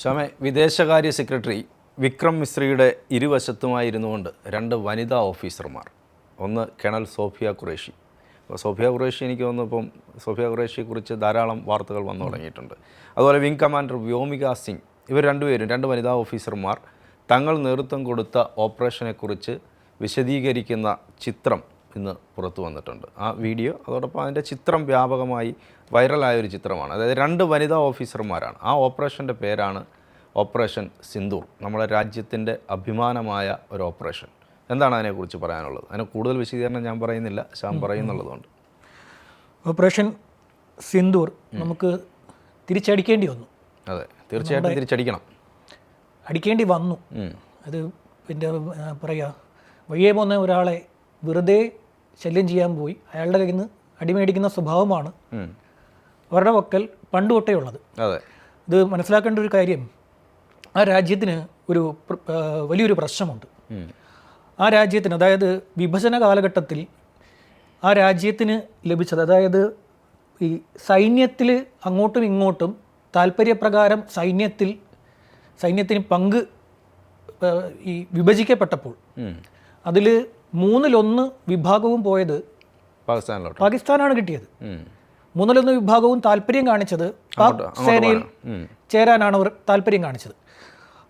ശ്യാമെ വിദേശകാര്യ സെക്രട്ടറി വിക്രം മിശ്രയുടെ ഇരുവശത്തുമായിരുന്നു കൊണ്ട് രണ്ട് വനിതാ ഓഫീസർമാർ. ഒന്ന് കേണൽ സോഫിയ ഖുറേഷി. അപ്പോൾ സോഫിയ ഖുറേഷി എനിക്ക് തോന്നുന്നു സോഫിയ സോഫിയ ഖുറേഷിയെക്കുറിച്ച് ധാരാളം വാർത്തകൾ വന്നു തുടങ്ങിയിട്ടുണ്ട്. അതുപോലെ വിംഗ് കമാൻഡർ വ്യോമിക സിംഗ് ഇവർ രണ്ടുപേരും രണ്ട് വനിതാ ഓഫീസർമാർ തങ്ങൾ നേതൃത്വം കൊടുത്ത ഓപ്പറേഷനെക്കുറിച്ച് വിശദീകരിക്കുന്ന ചിത്രം ഇന്ന് പുറത്തു വന്നിട്ടുണ്ട്. ആ വീഡിയോ അതോടൊപ്പം അതിന്റെ ചിത്രം വ്യാപകമായി വൈറലായ ഒരു ചിത്രമാണ്. അതായത് രണ്ട് വനിതാ ഓഫീസർമാരാണ്. ആ ഓപ്പറേഷന്റെ പേരാണ് ഓപ്പറേഷൻ സിന്ദൂർ. നമ്മുടെ രാജ്യത്തിന്റെ അഭിമാനമായ ഒരു ഓപ്പറേഷൻ. എന്താണ് അതിനെക്കുറിച്ച് പറയാനുള്ളത്? അതിന് കൂടുതൽ വിശദീകരണം ഞാൻ പറയുന്നില്ല. ശ്യാം പറയുന്നുള്ളതുകൊണ്ട്. ഓപ്പറേഷൻ സിന്ദൂർ നമുക്ക് തിരിച്ചടിക്കേണ്ടി വന്നു. അതെ തീർച്ചയായിട്ടും തിരിച്ചടിക്കണം. അടിക്കേണ്ടി വന്നു. അത് പിന്നെ പറയുക വഴിയെ പോകുന്ന ഒരാളെ വെറുതെ ശല്യം ചെയ്യാൻ പോയി. അയാളുടെ കയ്യിൽ നിന്ന് അടിമേടിക്കുന്ന സ്വഭാവമാണ് അവരുടെ പക്കൽ പണ്ട് തൊട്ടേ ഉള്ളത്. ഇത് മനസ്സിലാക്കേണ്ട ഒരു കാര്യം ആ രാജ്യത്തിന് ഒരു വലിയൊരു പ്രശ്നമുണ്ട്. ആ രാജ്യത്തിന് അതായത് വിഭജന കാലഘട്ടത്തിൽ ആ രാജ്യത്തിന് ലഭിച്ചത് അതായത് ഈ സൈന്യത്തിൽ അങ്ങോട്ടും ഇങ്ങോട്ടും താല്പര്യപ്രകാരം സൈന്യത്തിൽ സൈന്യത്തിന് പങ്ക് ഈ വിഭജിക്കപ്പെട്ടപ്പോൾ. അതിൽ മൂന്നിലൊന്ന് വിഭാഗവും പോയത് പാകിസ്ഥാനിലോട്ട്. പാകിസ്ഥാനാണ് കിട്ടിയത്. മൂന്നിലൊന്ന് വിഭാഗവും താല്പര്യം കാണിച്ചത് പാക് സേനയിൽ ചേരാനാണ് അവർ താല്പര്യം കാണിച്ചത്.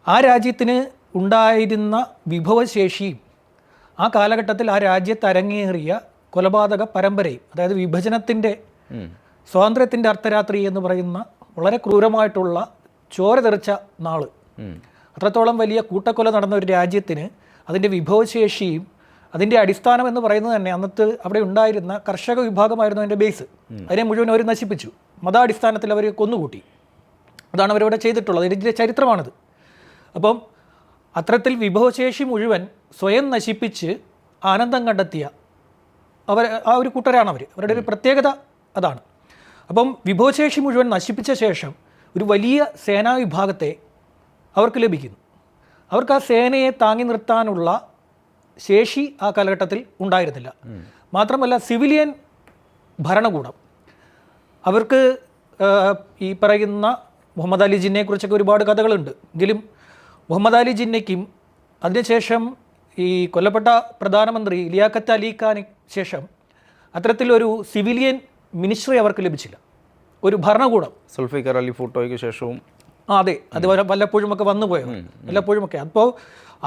ആ രാജ്യത്തിന് ഉണ്ടായിരുന്ന വിഭവശേഷിയും ആ കാലഘട്ടത്തിൽ ആ രാജ്യത്ത് അരങ്ങേറിയ കൊലപാതക പരമ്പരയും അതായത് വിഭജനത്തിന്റെ. സ്വാതന്ത്ര്യത്തിന്റെ അർദ്ധരാത്രി എന്ന് പറയുന്ന വളരെ ക്രൂരമായിട്ടുള്ള ചോര തെറിച്ച നാൾ. അത്രത്തോളം വലിയ കൂട്ടക്കൊല നടന്ന ഒരു രാജ്യത്തിന് അതിന്റെ വിഭവശേഷിയും അതിന്റെ അടിസ്ഥാനം എന്ന് പറയുന്നത് തന്നെ അന്നത്തെ അവിടെ ഉണ്ടായിരുന്ന കർഷക വിഭാഗമായിരുന്നു അതിന്റെ ബേസ് അതിനെ മുഴുവൻ അവർ നശിപ്പിച്ചു. മതാടിസ്ഥാനത്തിൽ അവർ കൊന്നുകൂട്ടി. അതാണ് അവരവിടെ ചെയ്തിട്ടുള്ളത്. ഇതിന്റെ ചരിത്രമാണിത്. അപ്പം അത്തരത്തിൽ വിഭവശേഷി മുഴുവൻ സ്വയം നശിപ്പിച്ച് ആനന്ദം കണ്ടെത്തിയ അവർ ആ ഒരു കൂട്ടരാണ് അവർ അവരുടെ ഒരു പ്രത്യേകത അതാണ്. അപ്പം വിഭവശേഷി മുഴുവൻ നശിപ്പിച്ച ശേഷം ഒരു വലിയ സേനാ വിഭാഗത്തെ അവർക്ക് ലഭിക്കുന്നു. അവർക്ക് ആ സേനയെ താങ്ങി നിർത്താനുള്ള ശേഷി ആ കാലഘട്ടത്തിൽ ഉണ്ടായിരുന്നില്ല. മാത്രമല്ല സിവിലിയൻ ഭരണകൂടം. അവർക്ക് ഈ പറയുന്ന മുഹമ്മദ് അലി ജിന്നയെ കുറിച്ചൊക്കെ ഒരുപാട് കഥകളുണ്ട്. എങ്കിലും മുഹമ്മദ് അലി ജിന്നയ്ക്കും അതിനുശേഷം ഈ കൊല്ലപ്പെട്ട പ്രധാനമന്ത്രി ലിയാഖത്ത് അലി ഖാന് ശേഷം അത്തരത്തിലൊരു സിവിലിയൻ മിനിസ്ട്രി അവർക്ക് ലഭിച്ചില്ല. ഒരു ഭരണകൂടം. സുൽഫിക്കർ അലി ഫോട്ടോയ്ക്ക് ശേഷവും. ആ അതെ. അത് വല്ലപ്പോഴുമൊക്കെ വല്ലപ്പോഴും ഒക്കെ വന്നു പോയത് വല്ലപ്പോഴും ഒക്കെ അപ്പോൾ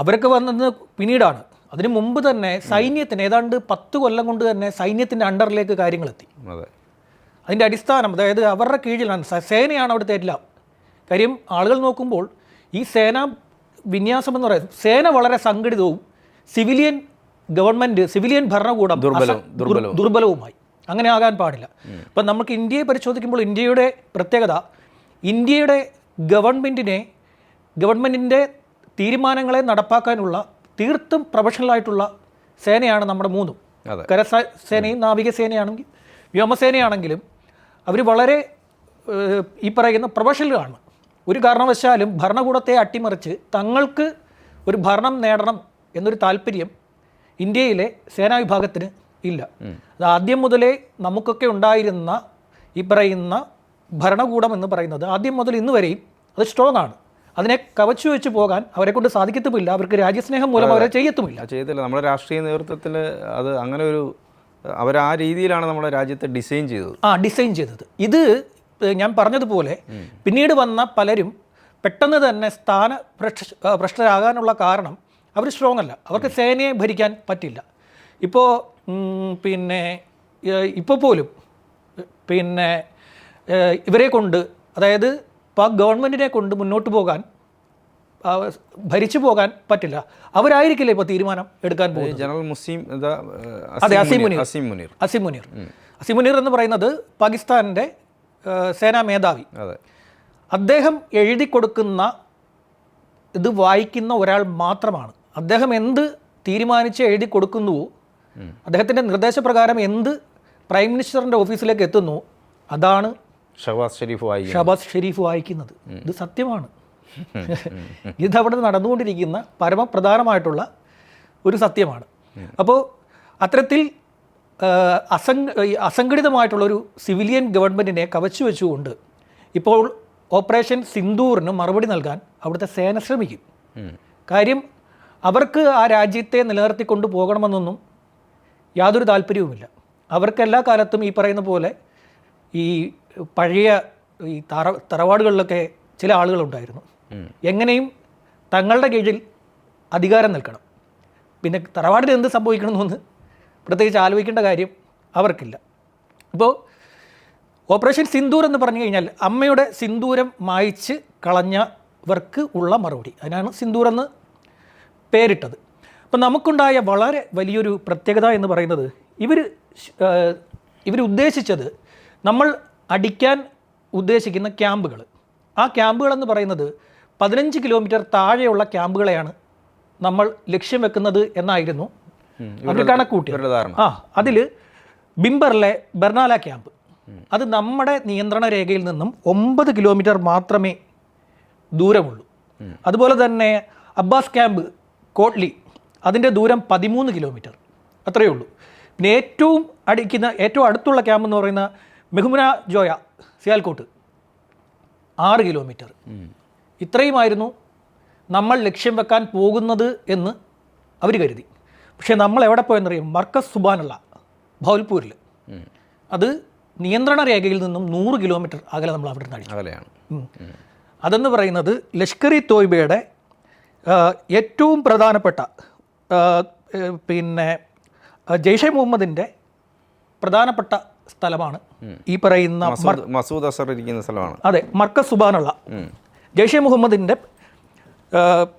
അവരൊക്കെ വന്നത് പിന്നീടാണ്. അതിനു മുമ്പ് തന്നെ സൈന്യത്തിന് ഏതാണ്ട് പത്ത് കൊല്ലം കൊണ്ട് തന്നെ സൈന്യത്തിന്റെ അണ്ടറിലേക്ക് കാര്യങ്ങളെത്തി. അതെ. അതിന്റെ അടിസ്ഥാനം അതായത് അവരുടെ കീഴിലാണ് സേനയാണ് അവിടുത്തെ എല്ലാം. കാര്യം ആളുകൾ നോക്കുമ്പോൾ ഈ സേന വിന്യാസം എന്ന് പറയുന്നത് സേന വളരെ സംഘടിതവും സിവിലിയൻ ഗവൺമെന്റ് സിവിലിയൻ ഭരണകൂടം ദുർബലവും- ദുർബലവുമായി. അങ്ങനെ ആകാൻ പാടില്ല. അപ്പം നമുക്ക് ഇന്ത്യയെ പരിശോധിക്കുമ്പോൾ ഇന്ത്യയുടെ പ്രത്യേകത ഇന്ത്യയുടെ ഗവൺമെന്റിനെ ഗവൺമെന്റിന്റെ തീരുമാനങ്ങളെ നടപ്പാക്കാനുള്ള തീർത്തും പ്രൊഫഷണലായിട്ടുള്ള സേനയാണ് നമ്മുടെ മൂന്നും. കരസേനയും കരസ സേനയും നാവികസേനയാണെങ്കിൽ വ്യോമസേനയാണെങ്കിലും അവർ വളരെ ഈ പറയുന്ന പ്രൊഫഷണലാണ് ഒരു കാരണവശാലും ഭരണകൂടത്തെ അട്ടിമറിച്ച് തങ്ങൾക്ക് ഒരു ഭരണം നേടണം എന്നൊരു താല്പര്യം ഇന്ത്യയിലെ സേനാ വിഭാഗത്തിന് ഇല്ല. അത് ആദ്യം മുതലേ നമുക്കൊക്കെ ഉണ്ടായിരുന്ന ഈ പറയുന്ന ഭരണകൂടം എന്ന് പറയുന്നത് ആദ്യം മുതൽ ഇന്ന് വരെയും അത് സ്ട്രോങ് ആണ്. അതിനെ കവച്ചു വെച്ച് പോകാൻ അവരെ കൊണ്ട് സാധിക്കത്തുമില്ല. അവർക്ക് രാജ്യസ്നേഹം മൂലം അവരെ ചെയ്യത്തുമില്ല. ചെയ്യത്തില്ല. നമ്മുടെ രാഷ്ട്രീയ നേതൃത്വത്തിൽ അത് അങ്ങനെ ഒരു അവർ ആ രീതിയിലാണ് നമ്മുടെ രാജ്യത്തെ ഡിസൈൻ ചെയ്തത്. ആ ഡിസൈൻ ചെയ്തത്. ഇത് ഞാൻ പറഞ്ഞതുപോലെ പിന്നീട് വന്ന പലരും പെട്ടെന്ന് തന്നെ സ്ഥാന ഭ്രഷ്ട ഭ്രഷ്ടരാകാനുള്ള കാരണം അവർ സ്ട്രോങ് അല്ല. അവർക്ക് സേനയെ ഭരിക്കാൻ പറ്റില്ല. ഇപ്പോൾ പിന്നെ ഇപ്പോൾ പോലും പിന്നെ ഇവരെ കൊണ്ട് അതായത് പാക് ഗവൺമെന്റിനെ കൊണ്ട് മുന്നോട്ട് പോകാൻ ഭരിച്ചു പോകാൻ പറ്റില്ല. അവരായിരിക്കില്ല ഇപ്പോൾ തീരുമാനം എടുക്കാൻ പോകുന്നത്? ജനറൽ മുസ്ലിം ഇതാ, അതെ, അസീം മുനീർ. അസീം മുനീർ. അസീം മുനീർ. അസീം മുനീർ എന്ന് പറയുന്നത് പാകിസ്ഥാന്റെ സേനാ മേധാവി. അതെ. അദ്ദേഹം എഴുതി കൊടുക്കുന്ന ഇത് വായിക്കുന്ന ഒരാൾ മാത്രമാണ്. അദ്ദേഹം എന്ത് തീരുമാനിച്ച് എഴുതി കൊടുക്കുന്നുവോ അദ്ദേഹത്തിന്റെ നിർദ്ദേശപ്രകാരം എന്ത് പ്രൈം മിനിസ്റ്ററിന്റെ ഓഫീസിലേക്ക് എത്തുന്നു അതാണ് ഷഹബാസ് ഷെരീഫ് വായിക്കും ഷഹബാസ് ഷെരീഫ് വായിക്കുന്നത്. ഇത് സത്യമാണ്. ഇത് ഇതവിടെ നടന്നുകൊണ്ടിരിക്കുന്ന പരമപ്രധാനമായിട്ടുള്ള ഒരു സത്യമാണ്. അപ്പോൾ അത്തരത്തിൽ അസംഘ അസംഘടിതമായിട്ടുള്ളൊരു സിവിലിയൻ ഗവൺമെന്റിനെ കവച്ചു വെച്ചുകൊണ്ട് ഇപ്പോൾ ഓപ്പറേഷൻ സിന്ദൂറിന് മറുപടി നൽകാൻ അവിടുത്തെ സേന ശ്രമിക്കും. കാര്യം അവർക്ക് ആ രാജ്യത്തെ നിലനിർത്തിക്കൊണ്ട് പോകണമെന്നൊന്നും യാതൊരു താല്പര്യവുമില്ല. അവർക്ക് എല്ലാ കാലത്തും ഈ പറയുന്ന പോലെ ഈ പഴയ ഈ തറ തറവാടുകളിലൊക്കെ ചില ആളുകളുണ്ടായിരുന്നു. എങ്ങനെയും തങ്ങളുടെ കീഴിൽ അധികാരം നിൽക്കണം. പിന്നെ തറവാടിൽ എന്ത് സംഭവിക്കണമെന്ന് പ്രത്യേകിച്ച് ആലോചിക്കേണ്ട കാര്യം അവർക്കില്ല. അപ്പോൾ ഓപ്പറേഷൻ സിന്ദൂർ എന്ന് പറഞ്ഞു കഴിഞ്ഞാൽ അമ്മയുടെ സിന്ദൂരം മായ്ച്ച് കളഞ്ഞവർക്ക് ഉള്ള മറുപടി. അതിനാണ് സിന്ദൂർ എന്ന് പേരിട്ടത്. അപ്പം നമുക്കുണ്ടായ വളരെ വലിയൊരു പ്രത്യേകത എന്ന് പറയുന്നത് ഇവർ ഇവർ ഉദ്ദേശിച്ചത് നമ്മൾ അടിക്കാൻ ഉദ്ദേശിക്കുന്ന ക്യാമ്പുകൾ. ആ ക്യാമ്പുകൾ എന്ന് പറയുന്നത് പതിനഞ്ച് കിലോമീറ്റർ താഴെയുള്ള ക്യാമ്പുകളെയാണ് നമ്മൾ ലക്ഷ്യം വെക്കുന്നത് എന്നായിരുന്നു അവർ കണക്കൂട്ടി ആ അതിൽ ബിംബറിലെ ബെർണാല ക്യാമ്പ്. അത് നമ്മുടെ നിയന്ത്രണ രേഖയിൽ നിന്നും ഒമ്പത് കിലോമീറ്റർ മാത്രമേ ദൂരമുള്ളൂ. അതുപോലെ തന്നെ അബ്ബാസ് ക്യാമ്പ് കോട്ട്ലി അതിന്റെ ദൂരം പതിമൂന്ന് കിലോമീറ്റർ. അത്രയേ ഉള്ളൂ. പിന്നെ ഏറ്റവും അടിക്കുന്ന ഏറ്റവും അടുത്തുള്ള ക്യാമ്പ് എന്ന് പറയുന്ന മെഹുമുന ജോയ സിയാൽകോട്ട്. ആറ് കിലോമീറ്റർ. ഇത്രയുമായിരുന്നു നമ്മൾ ലക്ഷ്യം വെക്കാൻ പോകുന്നത് എന്ന് അവർ കരുതി. പക്ഷേ നമ്മൾ എവിടെ പോയെന്നറിയും? മർക്കസ് സുബാനുള്ള ഭൗൽപൂരിൽ അത് നിയന്ത്രണ രേഖയിൽ നിന്നും നൂറ് കിലോമീറ്റർ അകലെ നമ്മൾ അവിടെ നിന്ന് അടിച്ചു അതെന്ന് പറയുന്നത് ലഷ്കർ ഇ തോയ്ബയുടെ ഏറ്റവും പ്രധാനപ്പെട്ട പിന്നെ ജെയ്ഷെ മുഹമ്മദിന്റെ പ്രധാനപ്പെട്ട സ്ഥലമാണ്. ഈ പറയുന്ന മസൂദ് അസർ ഇരിക്കുന്ന സ്ഥലമാണ്. അതെ മർക്കസ് സുബാനുള്ള. ജയ്ഷെ ജെയ്ഷെ മുഹമ്മദിന്റെ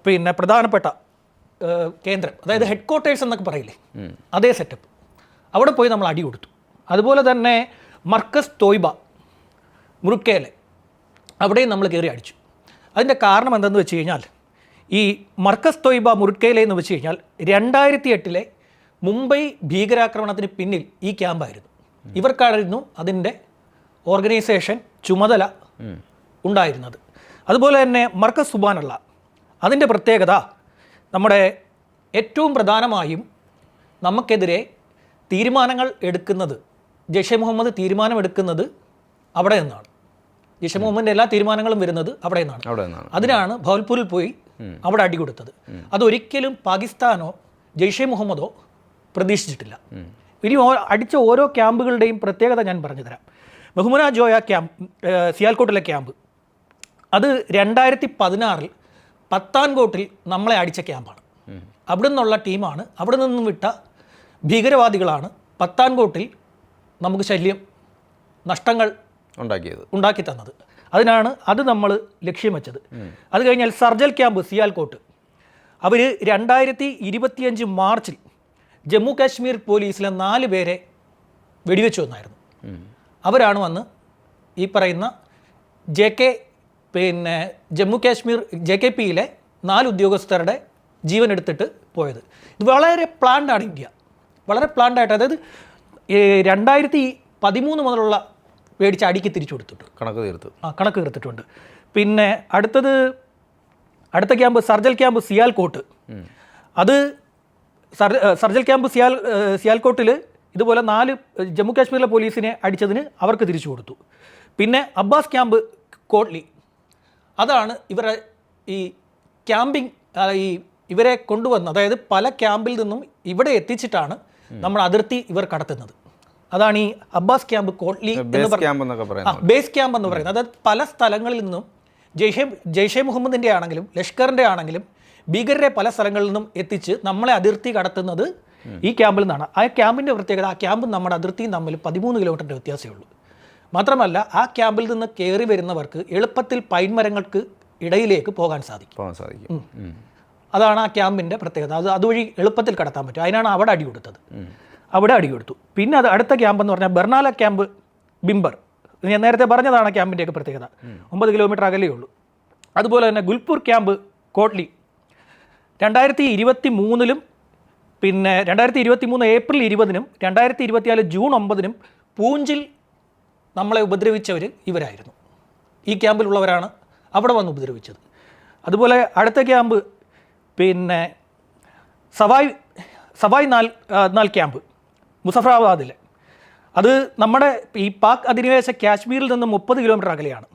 പിന്നെ പ്രധാനപ്പെട്ട കേന്ദ്രം അതായത് ഹെഡ് ക്വാർട്ടേഴ്സ് എന്നൊക്കെ പറയില്ലേ? അതേ സെറ്റപ്പ് അവിടെ പോയി നമ്മൾ അടി കൊടുത്തു. അതുപോലെ തന്നെ മർക്കസ് തോയ്ബ മുറുക്കേലെ അവിടെയും നമ്മൾ കയറി അടിച്ചു. അതിന്റെ കാരണം എന്തെന്ന് വെച്ച് കഴിഞ്ഞാൽ ഈ മർക്കസ് തോയ്ബ മുറുക്കേലെ എന്ന് വെച്ച് കഴിഞ്ഞാൽ രണ്ടായിരത്തി എട്ടിലെ മുംബൈ ഭീകരാക്രമണത്തിന് പിന്നിൽ ഈ ക്യാമ്പായിരുന്നു ഇവർക്കായിരുന്നു അതിന്റെ ഓർഗനൈസേഷൻ ചുമതല ഉണ്ടായിരുന്നത്. അതുപോലെ തന്നെ മർക്കസ് സുബാനുള്ള അതിന്റെ പ്രത്യേകത നമ്മുടെ ഏറ്റവും പ്രധാനമായും നമുക്കെതിരെ തീരുമാനങ്ങൾ എടുക്കുന്നത് ജയ്ഷെ മുഹമ്മദ് തീരുമാനമെടുക്കുന്നത് അവിടെ നിന്നാണ്. ജയ്ഷെ മുഹമ്മദിന്റെ എല്ലാ തീരുമാനങ്ങളും വരുന്നത് അവിടെ നിന്നാണ്. അതിനാണ് ഭവൽപൂരിൽ പോയി അവിടെ അടി കൊടുത്തത്. അതൊരിക്കലും പാകിസ്ഥാനോ ജയ്ഷെ മുഹമ്മദോ പ്രതീക്ഷിച്ചിട്ടില്ല. ഇനി അടിച്ച ഓരോ ക്യാമ്പുകളുടെയും പ്രത്യേകത ഞാൻ പറഞ്ഞുതരാം ബഹുമന ജോയ ക്യാമ്പ് സിയാൽക്കോട്ടിലെ ക്യാമ്പ്. അത് രണ്ടായിരത്തി പതിനാറിൽ പത്താൻകോട്ടിൽ നമ്മളെ അടിച്ച ക്യാമ്പാണ്. അവിടെ നിന്നുള്ള ടീമാണ്. അവിടെ നിന്നും വിട്ട ഭീകരവാദികളാണ് പത്താൻകോട്ടിൽ നമുക്ക് ശല്യം നഷ്ടങ്ങൾ ഉണ്ടാക്കിയത്. ഉണ്ടാക്കി തന്നത്. അതിനാണ് അത് നമ്മൾ ലക്ഷ്യം വെച്ചത്. അത് കഴിഞ്ഞാൽ സർജൽ ക്യാമ്പ് സിയാൽകോട്ട്. അവർ രണ്ടായിരത്തി ഇരുപത്തിയഞ്ച് മാർച്ചിൽ ജമ്മു കാശ്മീർ പോലീസിലെ നാല് പേരെ വെടിവെച്ചു വന്നായിരുന്നു അവരാണ് വന്ന് ഈ പറയുന്ന ജെ കെ പിന്നെ ജമ്മു കാശ്മീർ ജെ കെ പിയിലെ നാല് ഉദ്യോഗസ്ഥരുടെ ജീവൻ എടുത്തിട്ട് പോയത്. ഇത് വളരെ പ്ലാൻഡാണ് ഇന്ത്യ. വളരെ പ്ലാൻഡായിട്ട് അതായത് രണ്ടായിരത്തി പതിമൂന്ന് മുതലുള്ള പേടിച്ച് അടിക്ക് തിരിച്ചു കൊടുത്തിട്ടുണ്ട്. കണക്ക് തീർത്തു. ആ കണക്ക് തീർത്തിട്ടുണ്ട്. പിന്നെ അടുത്തത് അടുത്ത ക്യാമ്പ് സർജൽ ക്യാമ്പ് സിയാൽകോട്ട് അത് സർജൽ ക്യാമ്പ് സിയാൽ സിയാൽകോട്ടിൽ ഇതുപോലെ നാല് ജമ്മു കാശ്മീരിലെ പോലീസിനെ അടിച്ചതിന് അവർക്ക് തിരിച്ചു കൊടുത്തു. പിന്നെ അബ്ബാസ് ക്യാമ്പ് കോട്ട്ലി അതാണ് ഇവരെ ഈ ക്യാമ്പിംഗ് ഈ ഇവരെ കൊണ്ടുവന്ന് അതായത് പല ക്യാമ്പിൽ നിന്നും ഇവിടെ എത്തിച്ചിട്ടാണ് നമ്മൾ അതിർത്തി ഇവർ കടത്തുന്നത്. അതാണ് ഈ Abbas camp Kotli base camp എന്ന് പറയുന്നത്. അതായത് പല സ്ഥലങ്ങളിൽ നിന്നും ജയ്ഷെ ജയ്ഷെ മുഹമ്മദിന്റെ ആണെങ്കിലും ലഷ്കറിന്റെ ആണെങ്കിലും ഭീകരരെ പല സ്ഥലങ്ങളിൽ നിന്നും എത്തിച്ച് നമ്മളെ അതിർത്തി കടത്തുന്നത് ഈ ക്യാമ്പിൽ നിന്നാണ്. ആ ക്യാമ്പിന്റെ പ്രത്യേകത ആ ക്യാമ്പും നമ്മുടെ അതിർത്തിയും തമ്മിൽ പതിമൂന്ന് കിലോമീറ്ററിന്റെ വ്യത്യാസമേ ഉള്ളൂ. മാത്രമല്ല ആ ക്യാമ്പിൽ നിന്ന് കയറി വരുന്നവർക്ക് എളുപ്പത്തിൽ പൈൻ മരങ്ങൾക്ക് ഇടയിലേക്ക് പോകാൻ സാധിക്കും. പോകാൻ സാധിക്കും. അതാണ് ആ ക്യാമ്പിന്റെ പ്രത്യേകത. അത് അതുവഴി എളുപ്പത്തിൽ കടത്താൻ പറ്റും. അതിനാണ് അവിടെ അടി കൊടുത്തത്. അവിടെ അടി കൊടുത്തു. പിന്നെ അത് അടുത്ത ക്യാമ്പ് എന്ന് പറഞ്ഞാൽ ബെർണാല ക്യാമ്പ് ബിംബർ. ഞാൻ നേരത്തെ പറഞ്ഞതാണ് ക്യാമ്പിന്റെയൊക്കെ പ്രത്യേകത. ഒമ്പത് കിലോമീറ്റർ അകലേ ഉള്ളൂ. അതുപോലെ തന്നെ ഗുൽപൂർ ക്യാമ്പ് കോട്ട്ലി രണ്ടായിരത്തി ഇരുപത്തി മൂന്നിലും പിന്നെ രണ്ടായിരത്തി ഇരുപത്തി മൂന്ന് ഏപ്രിൽ ഇരുപതിനും രണ്ടായിരത്തി ഇരുപത്തിനാല് ജൂൺ ഒമ്പതിനും പൂഞ്ചിൽ നമ്മളെ ഉപദ്രവിച്ചവർ ഇവരായിരുന്നു. ഈ ക്യാമ്പിലുള്ളവരാണ് അവിടെ വന്ന് ഉപദ്രവിച്ചത്. അതുപോലെ അടുത്ത ക്യാമ്പ് പിന്നെ സവായ് സവായ് നാൽ നാൽ ക്യാമ്പ് മുസഫറാബാദിലെ. അത് നമ്മുടെ ഈ പാക് അധിനിവേശ കാശ്മീരിൽ നിന്ന് മുപ്പത് കിലോമീറ്റർ അകലെയാണ്.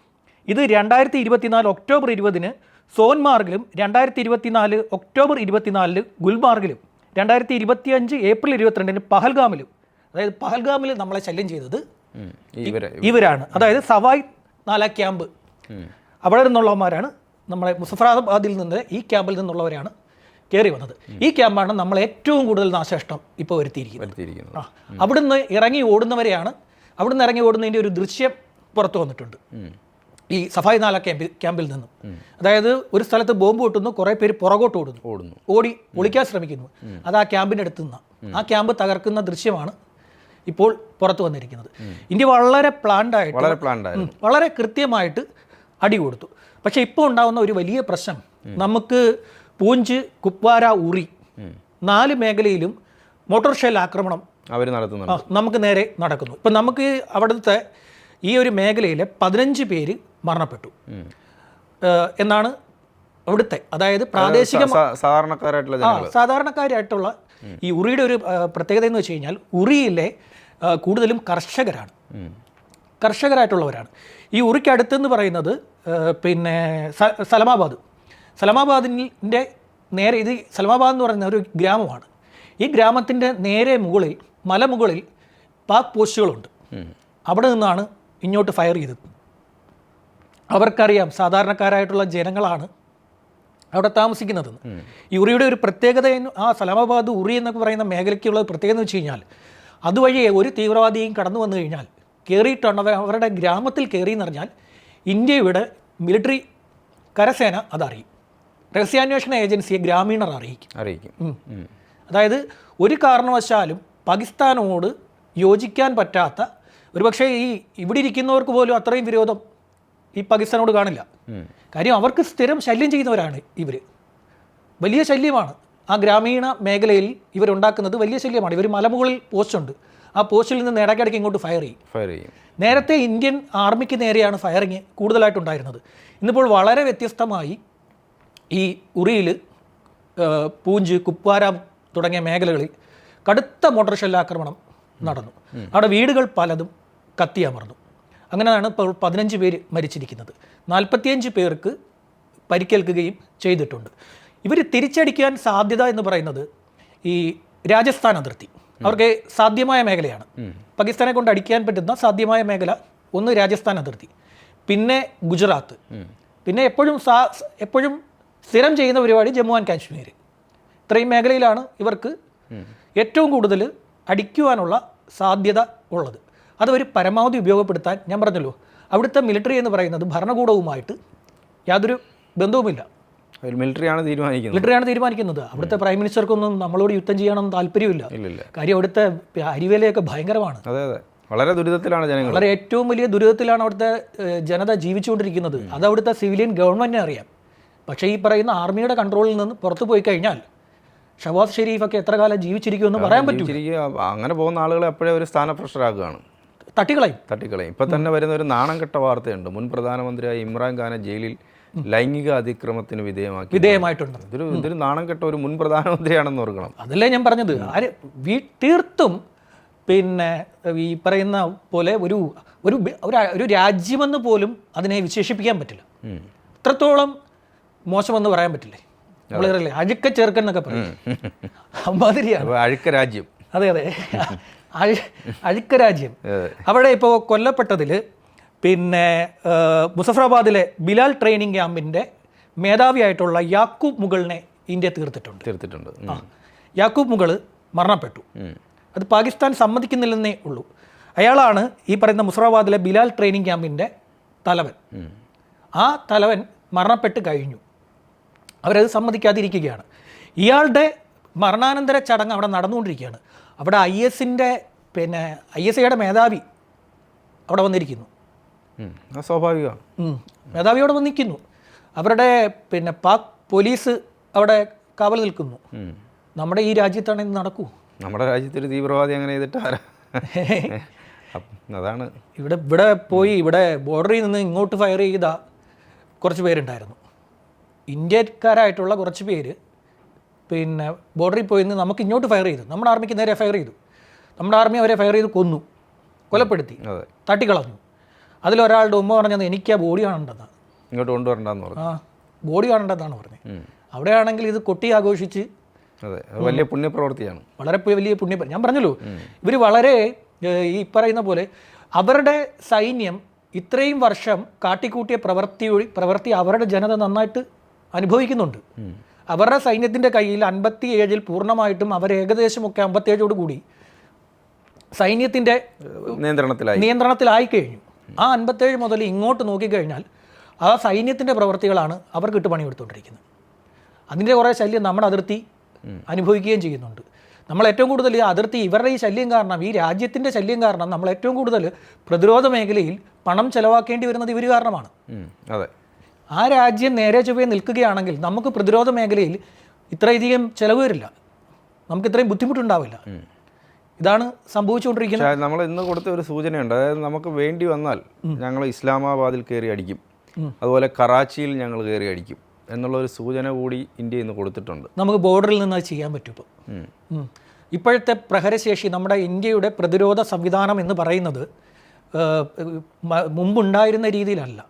ഇത് രണ്ടായിരത്തി ഇരുപത്തിനാല് ഒക്ടോബർ ഇരുപതിന് സോൻമാർഗിലും രണ്ടായിരത്തി ഇരുപത്തിനാല് ഒക്ടോബർ ഇരുപത്തിനാലിൽ ഗുൽമാർഗിലും രണ്ടായിരത്തി ഇരുപത്തിയഞ്ച് ഏപ്രിൽ ഇരുപത്തിരണ്ടിന് പഹൽഗാമിലും. അതായത് പഹൽഗാമിൽ നമ്മളെ ശല്യം ചെയ്തത് ഇവരെ ഇവരാണ്. അതായത് സവായ് നാല ക്യാമ്പ്. അവിടെ നിന്നുള്ളവന്മാരാണ് നമ്മളെ മുസഫറാബാദിൽ നിന്ന് ഈ ക്യാമ്പിൽ നിന്നുള്ളവരാണ് കയറി വന്നത്. ഈ ക്യാമ്പാണ് നമ്മൾ ഏറ്റവും കൂടുതൽ നാശനഷ്ടം ഇപ്പോൾ വരുത്തിയിരിക്കുന്നത്. അവിടുന്ന് ഇറങ്ങി ഓടുന്നവരെയാണ് അവിടുന്ന് ഇറങ്ങി ഓടുന്നതിന്റെ ഒരു ദൃശ്യം പുറത്തു വന്നിട്ടുണ്ട്. ഈ സഫായി നാല ക്യാമ്പിൽ ക്യാമ്പിൽ നിന്നും. അതായത് ഒരു സ്ഥലത്ത് ബോംബ് പൊട്ടുന്നു കുറേ പേര് പുറകോട്ട് ഓടുന്നു. ഓടുന്നു. ഓടി ഒളിക്കാൻ ശ്രമിക്കുന്നു. അത് ആ ക്യാമ്പിന്റെ അടുത്ത് നിന്നാണ് ആ ക്യാമ്പ് തകർക്കുന്ന ദൃശ്യമാണ് ഇപ്പോൾ പുറത്തു വന്നിരിക്കുന്നത്. ഇന്ത്യ വളരെ പ്ലാൻഡ് ആയിട്ട് വളരെ വളരെ കൃത്യമായിട്ട് അടി കൊടുത്തു. പക്ഷേ ഇപ്പോൾ ഉണ്ടാകുന്ന ഒരു വലിയ പ്രശ്നം നമുക്ക് പൂഞ്ച് കുപ്വാര ഉറി നാല് മേഖലയിലും മോട്ടോർ ഷെൽ ആക്രമണം അവർ നടത്തുന്നു നമുക്ക് നേരെ നടക്കുന്നു. ഇപ്പം നമുക്ക് അവിടുത്തെ ഈ ഒരു മേഖലയിൽ പതിനഞ്ച് പേര് മരണപ്പെട്ടു. എന്നാണ് അവിടുത്തെ അതായത് പ്രാദേശിക സാധാരണക്കാരായിട്ടുള്ള ഈ ഉറിയുടെ ഒരു പ്രത്യേകത എന്ന് വെച്ച് കഴിഞ്ഞാൽ ഉറിയിലെ കൂടുതലും കർഷകരാണ്. കർഷകരായിട്ടുള്ളവരാണ്. ഈ ഉറിക്കടുത്തെന്ന് പറയുന്നത് പിന്നെ സലമാബാദ്. സലമാബാദിന്റെ നേരെ ഇത് സലമാബാദ് എന്ന് പറയുന്ന ഒരു ഗ്രാമമാണ്. ഈ ഗ്രാമത്തിന്റെ നേരെ മുകളിൽ മലമുകളിൽ പാക് പോസ്റ്റുകളുണ്ട്. അവിടെ നിന്നാണ് ഇങ്ങോട്ട് ഫയർ ചെയ്തത് അവർക്കറിയാം സാധാരണക്കാരായിട്ടുള്ള ജനങ്ങളാണ് അവിടെ താമസിക്കുന്നതെന്ന് ഈ ഉറിയുടെ ഒരു പ്രത്യേകത ആ സലാമാബാദ് ഉറി എന്നൊക്കെ പറയുന്ന മേഖലയ്ക്കുള്ള പ്രത്യേകത എന്ന് വെച്ച് കഴിഞ്ഞാൽ അതുവഴി ഒരു തീവ്രവാദിയും കടന്നു വന്നു കഴിഞ്ഞാൽ കയറിയിട്ടാണ് അവർ അവരുടെ ഗ്രാമത്തിൽ കയറി എന്ന് പറഞ്ഞാൽ ഇന്ത്യയുടെ മിലിറ്ററി കരസേന അതറിയും. രഹസ്യാന്വേഷണ ഏജൻസിയെ ഗ്രാമീണർ അറിയിക്കും. അറിയിക്കും. അതായത് ഒരു കാരണവശാലും പാകിസ്ഥാനോട് യോജിക്കാൻ പറ്റാത്ത ഒരുപക്ഷേ ഈ ഇവിടെ ഇരിക്കുന്നവർക്ക് പോലും അത്രയും വിരോധം ഈ പാകിസ്ഥാനോട് കാണില്ല. കാര്യം അവർക്ക് സ്ഥിരം ശല്യം ചെയ്യുന്നവരാണ് ഇവർ വലിയ ശല്യമാണ്. ആ ഗ്രാമീണ മേഖലയിൽ ഇവരുണ്ടാക്കുന്നത് വലിയ ശല്യമാണ്. ഇവർ മലമുകളിൽ പോസ്റ്റുണ്ട് ആ പോസ്റ്റിൽ നിന്ന് ഇടയ്ക്കിടയ്ക്ക് ഇങ്ങോട്ട് ഫയർ ചെയ്യും. ഫയർ ചെയ്യും. നേരത്തെ ഇന്ത്യൻ ആർമിക്ക് നേരെയാണ് ഫയറിങ് കൂടുതലായിട്ടുണ്ടായിരുന്നത്. ഇന്നിപ്പോൾ വളരെ വ്യത്യസ്തമായി ഈ ഉറിയിൽ പൂഞ്ച് കുപ്വാര തുടങ്ങിയ മേഖലകളിൽ കടുത്ത മോട്ടോർ ഷെല്ലാക്രമണം നടന്നു. അവിടെ വീടുകൾ പലതും കത്തിയമർന്നു. അങ്ങനെയാണ് ഇപ്പോൾ പതിനഞ്ച് പേര് മരിച്ചിരിക്കുന്നത്. നാൽപ്പത്തിയഞ്ച് പേർക്ക് പരിക്കേൽക്കുകയും ചെയ്തിട്ടുണ്ട്. ഇവർ തിരിച്ചടിക്കാൻ സാധ്യത എന്ന് പറയുന്നത് ഈ രാജസ്ഥാൻ അതിർത്തി. അവർക്ക് സാധ്യമായ മേഖലയാണ്. പാകിസ്ഥാനെ കൊണ്ട് അടിക്കാൻ പറ്റുന്ന സാധ്യമായ മേഖല ഒന്ന് രാജസ്ഥാൻ അതിർത്തി. പിന്നെ ഗുജറാത്ത്. പിന്നെ എപ്പോഴും സാ എപ്പോഴും സ്ഥിരം ചെയ്യുന്ന പരിപാടി ജമ്മു ആൻഡ് കാശ്മീർ ഇത്രയും മേഖലയിലാണ് ഇവർക്ക് ഏറ്റവും കൂടുതൽ അടിക്കുവാനുള്ള സാധ്യത ഉള്ളത്. അത് അവർ പരമാവധി ഉപയോഗപ്പെടുത്താൻ ഞാൻ പറഞ്ഞല്ലോ. അവിടുത്തെ മിലിറ്ററി എന്ന് പറയുന്നത് ഭരണകൂടവുമായിട്ട് യാതൊരു ബന്ധവുമില്ല. മിലിറ്ററിയാണ് തീരുമാനിക്കുന്നത്. മിലിറ്ററിയാണ് തീരുമാനിക്കുന്നത്. അവിടുത്തെ പ്രൈം മിനിസ്റ്റർക്കൊന്നും നമ്മളോട് യുദ്ധം ചെയ്യണമെന്ന് താല്പര്യമില്ല. കാര്യം അവിടുത്തെ അരിവേലയൊക്കെ ഭയങ്കരമാണ്. അതെ അതെ. വളരെ ദുരിതത്തിലാണ് ജനങ്ങൾ. വളരെ ഏറ്റവും വലിയ ദുരിതത്തിലാണ് അവിടുത്തെ ജനത ജീവിച്ചുകൊണ്ടിരിക്കുന്നത്. അത് അവിടുത്തെ സിവിലിയൻ ഗവൺമെന്റിനെ അറിയാം. പക്ഷേ ഈ പറയുന്ന ആർമിയുടെ കൺട്രോളിൽ നിന്ന് പുറത്തു പോയി കഴിഞ്ഞാൽ ഷവാസ് ഷെരീഫൊക്കെ എത്ര കാലം ജീവിച്ചിരിക്കുമെന്ന് പറയാൻ പറ്റും അങ്ങനെ പോകുന്ന ആളുകളെ അപ്പോഴേ ഒരു സ്ഥാനഭ്രഷ്ടരാക്കുകയാണ്. തട്ടികളയും തട്ടിക്കളയും. ഇപ്പം തന്നെ വരുന്ന ഒരു നാണം കെട്ട വാർത്തയുണ്ട്. മുൻ പ്രധാനമന്ത്രിയായ ഇമ്രാൻഖാനെ ജയിലിൽ ലൈംഗിക അതിക്രമത്തിന് വിധേയമാക്കി. വിധേയമായിട്ടുണ്ട്. ഇതൊരു ഇതൊരു നാണം കെട്ട ഒരു മുൻ പ്രധാനമന്ത്രിയാണെന്ന് ഓർക്കണം. അതല്ലേ ഞാൻ പറഞ്ഞത്. ആര് വീ തീർത്തും പിന്നെ ഈ പറയുന്ന പോലെ ഒരു ഒരു ഒരു രാജ്യമെന്ന് പോലും അതിനെ വിശേഷിപ്പിക്കാൻ പറ്റില്ല. ഇത്രത്തോളം അത്രത്തോളം മോശമെന്ന് പറയാൻ പറ്റില്ലേ? നമ്മളറിയില്ലേ അഴുക്ക ചേർക്കൻ എന്നൊക്കെ പറയും. അമ്മാതിരിയാണ്. അഴുക്ക രാജ്യം. അതെ അതെ. അഴുക്ക രാജ്യം അവിടെ ഇപ്പോൾ കൊല്ലപ്പെട്ടതിൽ പിന്നെ മുസഫറാബാദിലെ ബിലാൽ ട്രെയിനിങ് ക്യാമ്പിന്റെ മേധാവിയായിട്ടുള്ള യാക്കൂബ് മുഗളിനെ ഇന്ത്യ തീർത്തിട്ടുണ്ട്. തീർത്തിട്ടുണ്ട്. യാക്കൂബ് മുഗൾ മരണപ്പെട്ടു. അത് പാകിസ്ഥാൻ സമ്മതിക്കുന്നില്ലെന്നേ ഉള്ളൂ. അയാളാണ് ഈ പറയുന്ന മുസറാബാദിലെ ബിലാൽ ട്രെയിനിങ് ക്യാമ്പിന്റെ തലവൻ. ആ തലവൻ മരണപ്പെട്ട് കഴിഞ്ഞു. അവരത് സമ്മതിക്കാതിരിക്കുകയാണ്. ഇയാളുടെ മരണാനന്തര ചടങ്ങ് അവിടെ നടന്നുകൊണ്ടിരിക്കുകയാണ്. അവിടെ ഐ എസിന്റെ പിന്നെ ഐ എസ് ഐയുടെ മേധാവി അവിടെ വന്നിരിക്കുന്നു. സ്വാഭാവികമാണ്. മേധാവി അവിടെ വന്നിരിക്കുന്നു. അവരുടെ പിന്നെ പാക് പോലീസ് അവിടെ കാവൽ നിൽക്കുന്നു. നമ്മുടെ ഈ രാജ്യത്താണ് ഇത് നടക്കൂ. നമ്മുടെ രാജ്യത്തൊരു തീവ്രവാദി അങ്ങനെ ചെയ്തിട്ട് ആരാ? അതാണ്. ഇവിടെ ഇവിടെ പോയി ഇവിടെ ബോർഡറിൽ നിന്ന് ഇങ്ങോട്ട് ഫയർ ചെയ്ത കുറച്ച് പേരുണ്ടായിരുന്നു. ഇന്ത്യക്കാരായിട്ടുള്ള കുറച്ച് പേര് പിന്നെ ബോർഡറിൽ പോയിന്ന് നമുക്ക് ഇങ്ങോട്ട് ഫയർ ചെയ്തു. നമ്മുടെ ആർമിക്ക് നേരെ ഫയർ ചെയ്തു. നമ്മുടെ ആർമി അവരെ ഫയർ ചെയ്ത് കൊന്നു. കൊലപ്പെടുത്തി. തട്ടിക്കളഞ്ഞു. അതിലൊരാളുടെ ഉമ്മ പറഞ്ഞത് എനിക്ക് ആ ബോഡി കാണേണ്ടതാണ് ഇങ്ങോട്ട് കൊണ്ടുവരണ്ടെന്ന് പറഞ്ഞു. ആ ബോഡി കാണേണ്ടതാണ് പറഞ്ഞത്. അവിടെയാണെങ്കിൽ ഇത് കൊട്ടി ആഘോഷിച്ച് വലിയ പുണ്യപ്രവർത്തിയാണ്. വളരെ വലിയ പുണ്യ ഞാൻ പറഞ്ഞല്ലോ. ഇവർ വളരെ ഈ പറയുന്ന പോലെ അവരുടെ സൈന്യം ഇത്രയും വർഷം കാട്ടിക്കൂട്ടിയ പ്രവൃത്തി പ്രവൃത്തി അവരുടെ ജനത നന്നായിട്ട് അനുഭവിക്കുന്നുണ്ട്. അവരുടെ സൈന്യത്തിന്റെ കയ്യിൽ അൻപത്തി ഏഴിൽ പൂർണമായിട്ടും അവർ ഏകദേശമൊക്കെ അമ്പത്തേഴോട് കൂടി സൈന്യത്തിന്റെ നിയന്ത്രണത്തിലായി. നിയന്ത്രണത്തിലായി കഴിഞ്ഞു. ആ അൻപത്തേഴ് മുതൽ ഇങ്ങോട്ട് നോക്കിക്കഴിഞ്ഞാൽ ആ സൈന്യത്തിന്റെ പ്രവൃത്തികളാണ് അവർക്ക് ഇട്ട് പണിയെടുത്തുകൊണ്ടിരിക്കുന്നത് അതിന്റെ കുറേ ശല്യം നമ്മുടെ അതിർത്തി അനുഭവിക്കുകയും ചെയ്യുന്നുണ്ട്. നമ്മൾ ഏറ്റവും കൂടുതൽ ഈ അതിർത്തി ഇവരുടെ ഈ ശല്യം കാരണം ഈ രാജ്യത്തിന്റെ ശല്യം കാരണം നമ്മൾ ഏറ്റവും കൂടുതൽ പ്രതിരോധ മേഖലയിൽ പണം ചെലവാക്കേണ്ടി വരുന്നത് ഇവർ കാരണമാണ്. അതെ. ആ രാജ്യം നേരെ ചൊവ്വേ നിൽക്കുകയാണെങ്കിൽ നമുക്ക് പ്രതിരോധ മേഖലയിൽ ഇത്രയധികം ചിലവ് വരില്ല. നമുക്ക് ഇത്രയും ബുദ്ധിമുട്ടുണ്ടാവില്ല. ഇതാണ് സംഭവിച്ചുകൊണ്ടിരിക്കുന്നത്. നമ്മൾ ഇന്ന് കൊടുത്ത ഒരു സൂചനയുണ്ട്. അതായത് നമുക്ക് വേണ്ടി വന്നാൽ ഞങ്ങൾ ഇസ്ലാമാബാദിൽ കയറി അടിക്കും. അതുപോലെ കറാച്ചിയിൽ ഞങ്ങൾ കയറി അടിക്കും. എന്നുള്ള ഒരു സൂചന കൂടി ഇന്ത്യ ഇന്ന് കൊടുത്തിട്ടുണ്ട്. നമുക്ക് ബോർഡറിൽ നിന്ന് അത് ചെയ്യാൻ പറ്റും ഇപ്പോൾ. ഇപ്പോഴത്തെ പ്രഹരശേഷി നമ്മുടെ ഇന്ത്യയുടെ പ്രതിരോധ സംവിധാനം എന്ന് പറയുന്നത് മുമ്പുണ്ടായിരുന്ന രീതിയിലല്ല.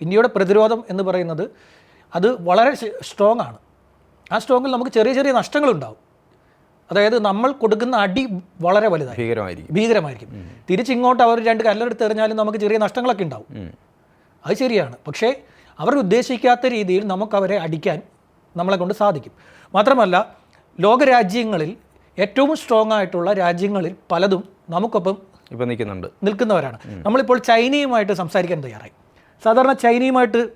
ഇന്ത്യയുടെ പ്രതിരോധം എന്ന് പറയുന്നത് അത് വളരെ സ്ട്രോങ് ആണ്. ആ സ്ട്രോങ്ങിൽ നമുക്ക് ചെറിയ ചെറിയ നഷ്ടങ്ങളുണ്ടാവും. അതായത് നമ്മൾ കൊടുക്കുന്ന അടി വളരെ വലുതായി. ഭീകരമായിരിക്കും. ഭീകരമായിരിക്കും. തിരിച്ചിങ്ങോട്ട് അവർ രണ്ട് കല്ലെടുത്ത് എറിഞ്ഞാലും നമുക്ക് ചെറിയ നഷ്ടങ്ങളൊക്കെ ഉണ്ടാവും. അത് ശരിയാണ്. പക്ഷേ അവർ ഉദ്ദേശിക്കാത്ത രീതിയിൽ നമുക്ക് അവരെ അടിക്കാൻ നമ്മളെ കൊണ്ട് സാധിക്കും. മാത്രമല്ല ലോകരാജ്യങ്ങളിൽ ഏറ്റവും സ്ട്രോങ് ആയിട്ടുള്ള രാജ്യങ്ങളിൽ പലതും നമുക്കൊപ്പം ഇപ്പം നിൽക്കുന്നുണ്ട്. നിൽക്കുന്നവരാണ്. നമ്മളിപ്പോൾ ചൈനയുമായിട്ട് സംസാരിക്കാൻ തയ്യാറായി. സാധാരണ ചൈനയുമായിട്ട്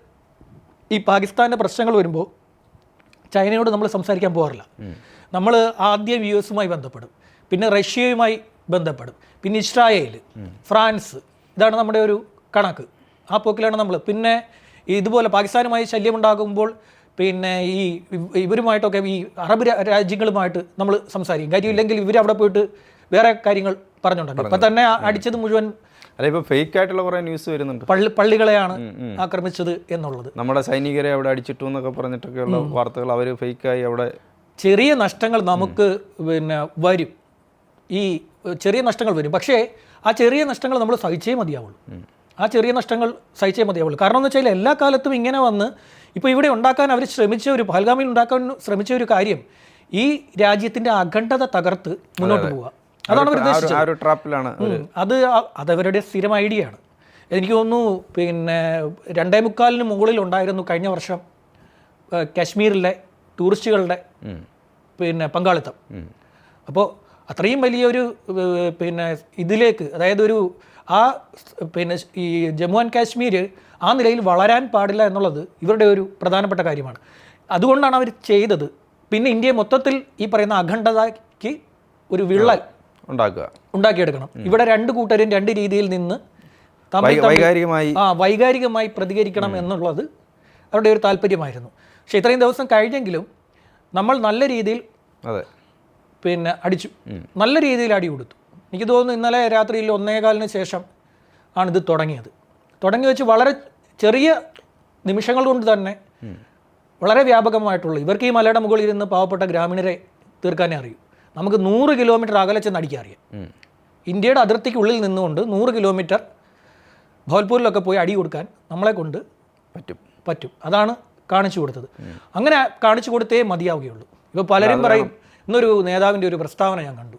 ഈ പാകിസ്ഥാന്റെ പ്രശ്നങ്ങൾ വരുമ്പോൾ ചൈനയോട് നമ്മൾ സംസാരിക്കാൻ പോകാറില്ല. നമ്മൾ ആദ്യം യു എസുമായി ബന്ധപ്പെടും. പിന്നെ റഷ്യയുമായി ബന്ധപ്പെടും. പിന്നെ ഇസ്രായേൽ ഫ്രാൻസ് ഇതാണ് നമ്മുടെ ഒരു കണക്ക്. ആ പോക്കിലാണ് നമ്മൾ. പിന്നെ ഇതുപോലെ പാകിസ്ഥാനുമായി ശല്യമുണ്ടാകുമ്പോൾ പിന്നെ ഈ ഇവ- ഇവരുമായിട്ടൊക്കെ ഈ അറബ് രാജ്യങ്ങളുമായിട്ട് നമ്മൾ സംസാരിക്കും. കാര്യമില്ലെങ്കിൽ ഇവർ അവിടെ പോയിട്ട് വേറെ കാര്യങ്ങൾ പറഞ്ഞുണ്ടാക്കും. ഇപ്പം തന്നെ അടിച്ചത് മുഴുവൻ അല്ല ഇപ്പോൾ ഫേക്ക് ആയിട്ടുള്ള കുറേ ന്യൂസ് വരുന്നുണ്ട്. പള്ളി പള്ളികളെയാണ് ആക്രമിച്ചത് എന്നുള്ളത്. നമ്മുടെ സൈനികരെ അവിടെ അടിച്ചിട്ടു എന്നൊക്കെ പറഞ്ഞിട്ടൊക്കെയുള്ള വാർത്തകൾ അവർ ഫേക്കായി അവിടെ ചെറിയ നഷ്ടങ്ങൾ നമുക്ക് പിന്നെ വരും. ഈ ചെറിയ നഷ്ടങ്ങൾ വരും. പക്ഷേ ആ ചെറിയ നഷ്ടങ്ങൾ നമ്മൾ സഹിച്ചേ മതിയാവുള്ളൂ. ആ ചെറിയ നഷ്ടങ്ങൾ സഹിച്ചേ മതിയാവുള്ളൂ. കാരണം എന്ന് വെച്ചാൽ എല്ലാ കാലത്തും ഇങ്ങനെ വന്ന് ഇപ്പോൾ ഇവിടെ ഉണ്ടാക്കാൻ അവർ ശ്രമിച്ച ഒരു പഹൽഗാമിൽ ഉണ്ടാക്കാൻ ശ്രമിച്ച ഒരു കാര്യം ഈ രാജ്യത്തിന്റെ അഖണ്ഡത തകർത്ത് മുന്നോട്ട് പോവുക. അതാണ് അവർ ട്രാപ്പിലാണ് അത് അതവരുടെ സ്ഥിരം ഐഡിയ ആണ്. എനിക്ക് തോന്നുന്നു പിന്നെ രണ്ടേ മുക്കാലിന് മുകളിൽ ഉണ്ടായിരുന്നു കഴിഞ്ഞ വർഷം കാശ്മീരിലെ ടൂറിസ്റ്റുകളുടെ പിന്നെ പങ്കാളിത്തം. അപ്പോൾ അത്രയും വലിയൊരു പിന്നെ ഇതിലേക്ക് അതായത് ഒരു ആ പിന്നെ ഈ ജമ്മു ആൻഡ് കാശ്മീർ ആ നിലയിൽ വളരാൻ പാടില്ല എന്നുള്ളത് ഇവരുടെ ഒരു പ്രധാനപ്പെട്ട കാര്യമാണ്. അതുകൊണ്ടാണ് അവർ ചെയ്തത്. പിന്നെ ഇന്ത്യ മൊത്തത്തിൽ ഈ പറയുന്ന അഖണ്ഡതയ്ക്ക് ഒരു വിള്ളൽ. ഉണ്ടാക്കുക. ഉണ്ടാക്കിയെടുക്കണം. ഇവിടെ രണ്ട് കൂട്ടരും രണ്ട് രീതിയിൽ നിന്ന് വൈകാരികമായി ആ വൈകാരികമായി പ്രതികരിക്കണം എന്നുള്ളത് അവരുടെ ഒരു താല്പര്യമായിരുന്നു. പക്ഷെ ഇത്രയും ദിവസം കഴിഞ്ഞെങ്കിലും നമ്മൾ നല്ല രീതിയിൽ അതെ. പിന്നെ അടിച്ചു. നല്ല രീതിയിൽ അടി കൊടുത്തു. എനിക്ക് തോന്നുന്നു ഇന്നലെ രാത്രിയിൽ ഒന്നേകാലിന് ശേഷം ആണ് ഇത് തുടങ്ങിയത്. തുടങ്ങി വെച്ച് വളരെ ചെറിയ നിമിഷങ്ങൾ കൊണ്ട് തന്നെ വളരെ വ്യാപകമായിട്ടുള്ള ഇവർക്ക് ഈ മലയുടെ മുകളിൽ ഇരുന്ന് പാവപ്പെട്ട ഗ്രാമീണരെ തീർക്കാനേ അറിയൂ. നമുക്ക് നൂറ് കിലോമീറ്റർ അകലെ ചെന്ന് അടിക്കാൻ അറിയാം. ഇന്ത്യയുടെ അതിർത്തിക്കുള്ളിൽ നിന്നുകൊണ്ട് നൂറ് കിലോമീറ്റർ ഭോൽപൂരിലൊക്കെ പോയി അടി കൊടുക്കാൻ നമ്മളെ കൊണ്ട് പറ്റും. പറ്റും. അതാണ് കാണിച്ചു കൊടുത്തത്. അങ്ങനെ കാണിച്ചു കൊടുത്തേ മതിയാവുകയുള്ളൂ. ഇപ്പോൾ പലരും പറയും ഇന്നൊരു നേതാവിന്റെ ഒരു പ്രസ്താവന ഞാൻ കണ്ടു.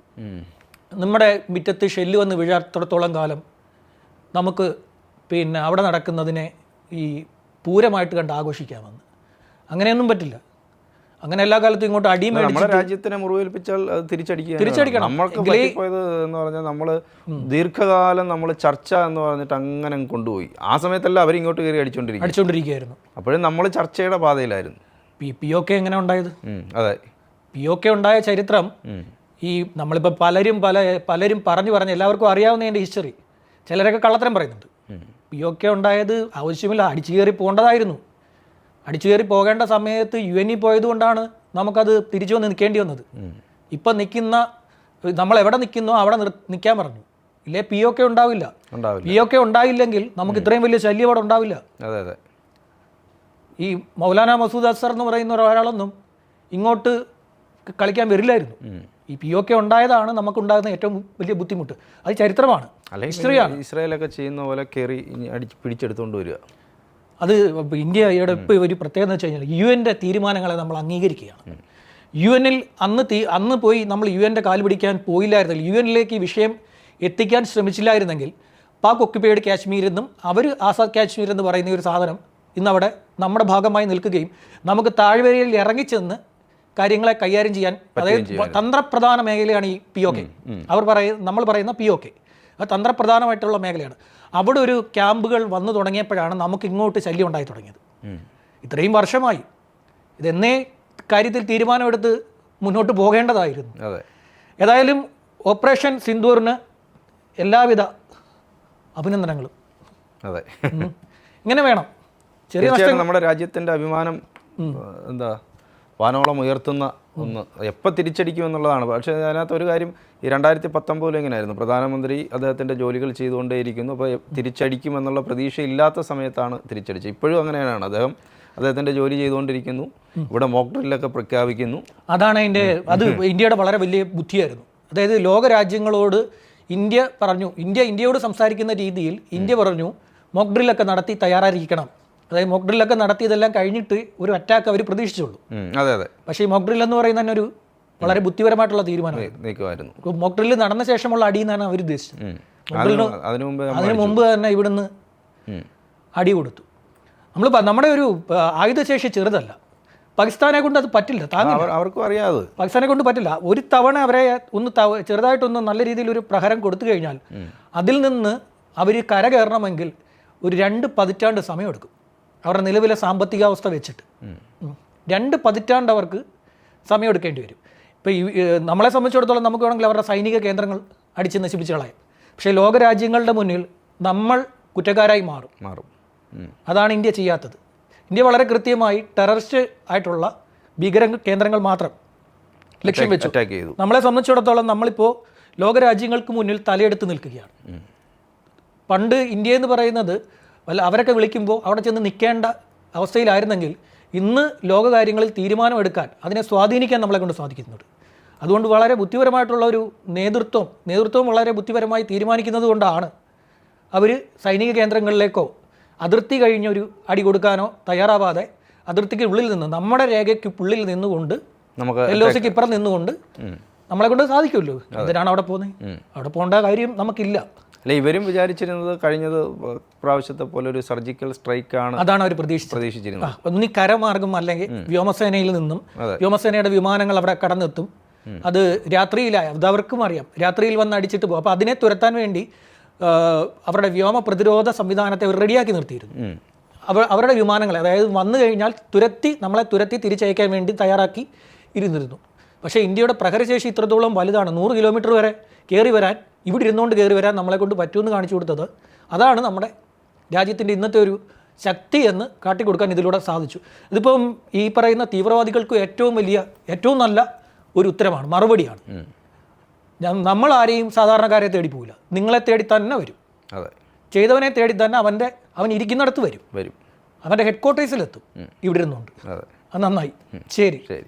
നമ്മുടെ മുറ്റത്ത് ഷെല്ല് വന്ന് വീഴാത്തിടത്തോളം കാലം നമുക്ക് പിന്നെ അവിടെ നടക്കുന്നതിനെ ഈ പൂരമായിട്ട് കണ്ട് ആഘോഷിക്കാമെന്ന്. അങ്ങനെയൊന്നും പറ്റില്ല. അങ്ങനെ എല്ലാ കാലത്തും ഇങ്ങോട്ട് അടിയും നമ്മുടെ രാജ്യത്തിനെ മുറിവേൽപ്പിച്ചാൽ അത് തിരിച്ചടിക്കുക തിരിച്ചടിക്കണം. നമ്മൾക്ക് പോയത് എന്ന് പറഞ്ഞാൽ നമ്മൾ ദീർഘകാലം നമ്മൾ ചർച്ച എന്ന് പറഞ്ഞിട്ട് അങ്ങനെ അങ്ങ് കൊണ്ടുപോയി. ആ സമയത്തല്ല അവർ ഇങ്ങോട്ട് കയറി അടിച്ചോണ്ടിരിക്കും. അടിച്ചോണ്ടിരിക്കുകയായിരുന്നു. അപ്പോഴും നമ്മൾ ചർച്ചയുടെ പാതയിലായിരുന്നു. പി പി ഒ കെ എങ്ങനെ ഉണ്ടായത്? അതെ. പി ഒ കെ ഉണ്ടായ ചരിത്രം ഈ നമ്മളിപ്പോൾ പലരും പല പലരും പറഞ്ഞു പറഞ്ഞ് എല്ലാവർക്കും അറിയാവുന്നതിന്റെ ഹിസ്റ്ററി. ചിലരൊക്കെ കള്ളത്തരം പറയുന്നുണ്ട്. പി ഒ കെ ഉണ്ടായത് ആവശ്യമില്ല അടിച്ചു കയറി പോകേണ്ടതായിരുന്നു. അടിച്ചു കയറി പോകേണ്ട സമയത്ത് യു എൻ ഇ പോയതുകൊണ്ടാണ് നമുക്കത് തിരിച്ചു വന്ന് നിൽക്കേണ്ടി വന്നത്. ഇപ്പം നിൽക്കുന്ന നമ്മൾ എവിടെ നിൽക്കുന്നു അവിടെ നിൽക്കാൻ പറഞ്ഞു. ഇല്ലേ പി ഒ കെ ഉണ്ടാവില്ല. പി ഒ കെ ഉണ്ടായില്ലെങ്കിൽ നമുക്ക് ഇത്രയും വലിയ ശല്യം അവിടെ ഉണ്ടാവില്ല. അതെ അതെ. ഈ മൗലാന മസൂദ് അസർ എന്ന് പറയുന്ന ഒരാളൊന്നും ഇങ്ങോട്ട് കളിക്കാൻ വരില്ലായിരുന്നു. ഈ പി ഒ കെ ഉണ്ടായതാണ് നമുക്കുണ്ടാകുന്ന ഏറ്റവും വലിയ ബുദ്ധിമുട്ട്. അത് ചരിത്രമാണ്. ഇസ്രയേലൊക്കെ ഇസ്രായേലൊക്കെ ചെയ്യുന്ന പോലെ കയറി അടിച്ച് പിടിച്ചെടുത്തുകൊണ്ട് വരിക. അത് ഇന്ത്യയുടെ ഇപ്പോൾ ഒരു പ്രത്യേകത എന്ന് വെച്ച് കഴിഞ്ഞാൽ യു എന്റെ തീരുമാനങ്ങളെ നമ്മൾ അംഗീകരിക്കുകയാണ്. യു എന്നിൽ അന്ന് തീ അന്ന് പോയി നമ്മൾ യു എന്റെ കാൽ പിടിക്കാൻ പോയില്ലായിരുന്നെങ്കിൽ യു എന്നിലേക്ക് ഈ വിഷയം എത്തിക്കാൻ ശ്രമിച്ചില്ലായിരുന്നെങ്കിൽ പാക് ഒക്യുപ്പൈഡ് കാശ്മീരിൽ നിന്നും അവർ ആസാദ് കാശ്മീർ എന്ന് പറയുന്ന ഒരു സാധനം ഇന്നവിടെ നമ്മുടെ ഭാഗമായി നിൽക്കുകയും നമുക്ക് താഴ്വരയിൽ ഇറങ്ങിച്ചെന്ന് കാര്യങ്ങളെ കൈകാര്യം ചെയ്യാൻ അതായത് തന്ത്രപ്രധാന മേഖലയാണ് ഈ പി ഒ കെ അവർ പറയുന്ന നമ്മൾ പറയുന്ന പി ഒ കെ അത് തന്ത്രപ്രധാനമായിട്ടുള്ള മേഖലയാണ്. അവിടെ ഒരു ക്യാമ്പുകൾ വന്നു തുടങ്ങിയപ്പോഴാണ് നമുക്ക് ഇങ്ങോട്ട് ശല്യം ഉണ്ടായി തുടങ്ങിയത്. ഇത്രയും വർഷമായി. ഇതെന്നേ കാര്യത്തിൽ തീരുമാനമെടുത്ത് മുന്നോട്ട് പോകേണ്ടതായിരുന്നു. ഏതായാലും ഓപ്പറേഷൻ സിന്ദൂറിന് എല്ലാവിധ അഭിനന്ദനങ്ങളും. അതെ. ഇങ്ങനെ വേണം. ചെറിയ നമ്മുടെ രാജ്യത്തിന്റെ അഭിമാനം എന്താ വാനോളം ഉയർത്തുന്ന ഒന്ന് എപ്പോൾ തിരിച്ചടിക്കും എന്നുള്ളതാണ് പക്ഷേ അതിനകത്ത് ഒരു കാര്യം ഈ രണ്ടായിരത്തി പത്തൊമ്പതിൽ എങ്ങനെയായിരുന്നു? പ്രധാനമന്ത്രി അദ്ദേഹത്തിന്റെ ജോലികൾ ചെയ്തുകൊണ്ടേയിരിക്കുന്നു. അപ്പോൾ തിരിച്ചടിക്കും എന്നുള്ള പ്രതീക്ഷ ഇല്ലാത്ത സമയത്താണ് തിരിച്ചടിച്ചത്. ഇപ്പോഴും അങ്ങനെയാണ്. അദ്ദേഹം അദ്ദേഹത്തിന്റെ ജോലി ചെയ്തുകൊണ്ടിരിക്കുന്നു. ഇവിടെ മോക്ക് ഡ്രില്ലൊക്കെ പ്രഖ്യാപിക്കുന്നു. അതാണ് അതിന്റെ അത് ഇന്ത്യയുടെ വളരെ വലിയ ബുദ്ധിയായിരുന്നു. അതായത് ലോകരാജ്യങ്ങളോട് ഇന്ത്യ പറഞ്ഞു ഇന്ത്യ ഇന്ത്യയോട് സംസാരിക്കുന്ന രീതിയിൽ ഇന്ത്യ പറഞ്ഞു മോക്ക് ഡ്രില്ലൊക്കെ നടത്തി തയ്യാറായിരിക്കണം. അതായത് മോക്ക് ഡ്രില്ലൊക്കെ നടത്തി ഇതെല്ലാം കഴിഞ്ഞിട്ട് ഒരു അറ്റാക്ക് അവർ പ്രതീക്ഷിച്ചുള്ളൂ. അതെ അതെ. പക്ഷേ ഈ മോക്ക് ഡ്രിൽ എന്ന് പറയുന്ന തന്നെ ഒരു വളരെ ബുദ്ധിപരമായിട്ടുള്ള തീരുമാനമായിരുന്നു മോക്ക് നടന്ന ശേഷമുള്ള അടി എന്നാണ് അവർ ഉദ്ദേശിച്ചത്. അതിനു മുമ്പ് തന്നെ ഇവിടുന്ന്. അടി കൊടുത്തു. നമ്മൾ നമ്മുടെ ഒരു ആയുധശേഷി ചെറുതല്ല. പാകിസ്ഥാനെ കൊണ്ട് അത് പറ്റില്ല അവർക്കും അറിയാതെ. പാകിസ്ഥാനെ കൊണ്ട് പറ്റില്ല. ഒരു തവണ അവരെ ഒന്ന് ചെറുതായിട്ടൊന്ന് നല്ല രീതിയിൽ ഒരു പ്രഹരം കൊടുത്തു കഴിഞ്ഞാൽ അതിൽ നിന്ന് അവർ കരകയറണമെങ്കിൽ ഒരു രണ്ട് പതിറ്റാണ്ട് സമയമെടുക്കും. അവരുടെ നിലവിലെ സാമ്പത്തികാവസ്ഥ വെച്ചിട്ട്. രണ്ട് പതിറ്റാണ്ട് അവർക്ക് സമയമെടുക്കേണ്ടി വരും. ഇപ്പോൾ ഈ നമ്മളെ സംബന്ധിച്ചിടത്തോളം നമുക്ക് വേണമെങ്കിൽ അവരുടെ സൈനിക കേന്ദ്രങ്ങൾ അടിച്ച് നശിപ്പിച്ച് കളയാം. പക്ഷേ ലോകരാജ്യങ്ങളുടെ മുന്നിൽ നമ്മൾ കുറ്റക്കാരായി മാറും. മാറും. അതാണ് ഇന്ത്യ ചെയ്യാത്തത്. ഇന്ത്യ വളരെ കൃത്യമായി ടെററിസ്റ്റ് ആയിട്ടുള്ള ഭീകര കേന്ദ്രങ്ങൾ മാത്രം ലക്ഷ്യം വെച്ച്. നമ്മളെ സംബന്ധിച്ചിടത്തോളം നമ്മളിപ്പോൾ ലോകരാജ്യങ്ങൾക്ക് മുന്നിൽ തലയെടുത്ത് നിൽക്കുകയാണ്. പണ്ട് ഇന്ത്യ എന്ന് പറയുന്നത് വല്ല അവരൊക്കെ വിളിക്കുമ്പോൾ അവിടെ ചെന്ന് നിൽക്കേണ്ട അവസ്ഥയിലായിരുന്നെങ്കിൽ ഇന്ന് ലോകകാര്യങ്ങളിൽ തീരുമാനമെടുക്കാൻ അതിനെ സ്വാധീനിക്കാൻ നമ്മളെ കൊണ്ട് സാധിക്കുന്നുണ്ട്. അതുകൊണ്ട് വളരെ ബുദ്ധിപരമായിട്ടുള്ള ഒരു നേതൃത്വം നേതൃത്വം വളരെ ബുദ്ധിപരമായി തീരുമാനിക്കുന്നത് കൊണ്ടാണ് അവർ സൈനിക കേന്ദ്രങ്ങളിലേക്കോ അതിർത്തി കഴിഞ്ഞൊരു അടി കൊടുക്കാനോ തയ്യാറാവാതെ അതിർത്തിക്ക് ഉള്ളിൽ നിന്ന് നമ്മുടെ രേഖയ്ക്ക് ഉള്ളിൽ നിന്നുകൊണ്ട് നമുക്ക് എൽ ഒ സിക്ക് ഇപ്പുറം നിന്നുകൊണ്ട് നമ്മളെ കൊണ്ട് സാധിക്കുമല്ലോ. എന്തിനാണ് അവിടെ പോകുന്നത്? അവിടെ പോകേണ്ട കാര്യം നമുക്കില്ല. അല്ല ഇവരും വിചാരിച്ചിരുന്നത് കഴിഞ്ഞത് പ്രാവശ്യത്തെ പോലെ ഒരു സർജിക്കൽ സ്ട്രൈക്ക് ആണ് അതാണ് അവർ പ്രതീക്ഷിച്ചിരുന്നത്. ഒന്നി കരമാർഗം അല്ലെങ്കിൽ വ്യോമസേനയിൽ നിന്നും വ്യോമസേനയുടെ വിമാനങ്ങൾ അവിടെ കടന്നെത്തും. അത് രാത്രിയിലായ അത് അവർക്കും അറിയാം. രാത്രിയിൽ വന്ന് അടിച്ചിട്ട് പോകും. അപ്പോൾ അതിനെ തുരത്താൻ വേണ്ടി അവരുടെ വ്യോമ പ്രതിരോധ സംവിധാനത്തെ അവർ റെഡിയാക്കി നിർത്തിയിരുന്നു. അവർ അവരുടെ വിമാനങ്ങളെ അതായത് വന്നു കഴിഞ്ഞാൽ തുരത്തി നമ്മളെ തുരത്തി തിരിച്ചയക്കാൻ വേണ്ടി തയ്യാറാക്കി ഇരുന്നിരുന്നു. പക്ഷേ ഇന്ത്യയുടെ പ്രഹരശേഷി ഇത്രത്തോളം വലുതാണ്. നൂറ് കിലോമീറ്റർ വരെ കയറി വരാൻ ഇവിടെ ഇരുന്നുകൊണ്ട് കയറി വരാൻ നമ്മളെ കൊണ്ട് പറ്റുമെന്ന് കാണിച്ചു കൊടുത്തത്. അതാണ് നമ്മുടെ രാജ്യത്തിന്റെ ഇന്നത്തെ ഒരു ശക്തി എന്ന് കാട്ടിക്കൊടുക്കാൻ ഇതിലൂടെ സാധിച്ചു. ഇതിപ്പം ഈ പറയുന്ന തീവ്രവാദികൾക്ക് ഏറ്റവും വലിയ ഏറ്റവും നല്ല ഒരു ഉത്തരമാണ് മറുപടിയാണ്. നമ്മൾ ആരെയും സാധാരണക്കാരെ തേടി പോകില്ല നിങ്ങളെ തേടി തന്നെ വരും. അതെ. ചെയ്തവനെ തേടി തന്നെ അവന്റെ അവൻ ഇരിക്കുന്നിടത്ത് വരും. വരും. അവന്റെ ഹെഡ് ക്വാർട്ടേഴ്സിലെത്തും ഇവിടെ ഇരുന്നുണ്ട് അത്. നന്നായി. ശരി. ശരി.